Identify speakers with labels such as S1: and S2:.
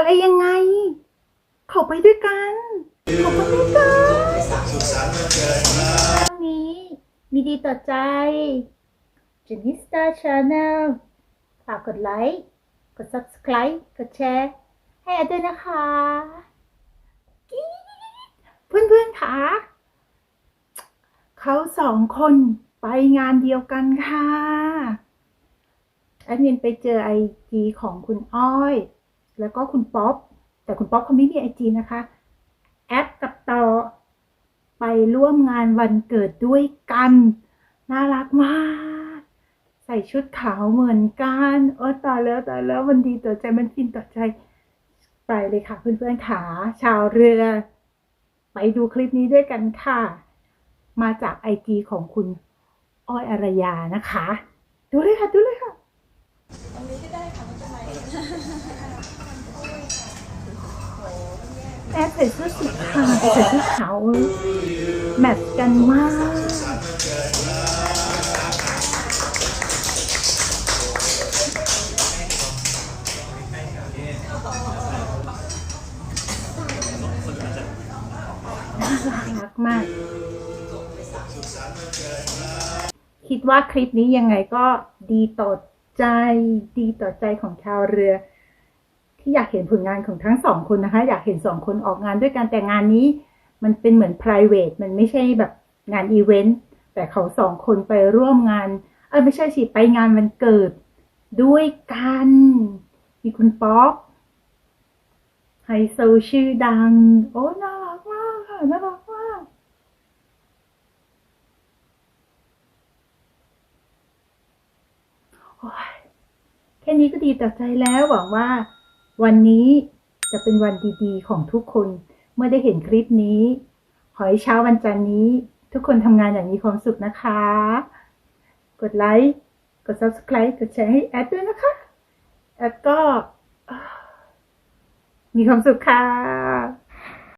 S1: อะไรยังไง เขาไปด้วยกันเขาไปด้วยกันช่วงนี้ มีดีต่อใจ j e n n i s t a r Channel ฝากกดไลค์ กด subscribe กดแชร์ ให้อดด้วยนะคะ เพื่อนๆค่ะเขาสองคนไปงานเดียวกันค่ะแอดมินไปเจอไอจีของคุณอ้อย แล้วก็คุณป๊อป แต่คุณป๊อปเขาไม่มีไอจีนะคะ แอดกับต่อไปร่วมงานวันเกิดด้วยกัน น่ารักมาก ใส่ชุดขาวเหมือนกัน โอ้ตายแล้วตายแล้วมันดีต่อใจมันฟินต่อใจ ไปเลยค่ะเพื่อนๆขาชาวเรือ ไปดูคลิปนี้ด้วยกันค่ะ มาจากไอจีของคุณอ้อยอารยานะคะ ดูเลยค่ะ ดูเลยค่ะ
S2: ตรงนี้ก็ได้ค่ะไม่เป็นไร
S1: แอด ใส่เสื้อสีขาวใส่เสื้อขาวแมทช์กันมากน่ารักมาก คิดว่าคลิปนี้ยังไงก็ดีต่อใจดีต่อใจของชาวเรือ ที่อยากเห็นผลงานของทั้งสองคนนะคะ อยากเห็นสองคนออกงานด้วยกันแต่งานนี้ มันเป็นเหมือน p r i v a t มันไม่ใช่แบบงานอีเวนต์แต่เขาสองคนไปร่วมงานเออไม่ใช่สิไปงานวันเกิด ด้วยกัน มีคุณป๊อกไฮโซชื่อดัง โอ้น่ารักมากค่ะน่ารักมากแค่นี้ก็ดีต่อใจแล้วหวังว่า วันนี้จะเป็นวันดีๆ ของทุกคนเมื่อได้เห็นคลิปนี้ ขอให้เช้าวันจันทร์นี้ ทุกคนทำงานอย่างมีความสุขนะคะ กดไลค์กด subscribe กดแชร์ให้แอดด้วยนะคะแอดก็ มีความสุขค่ะ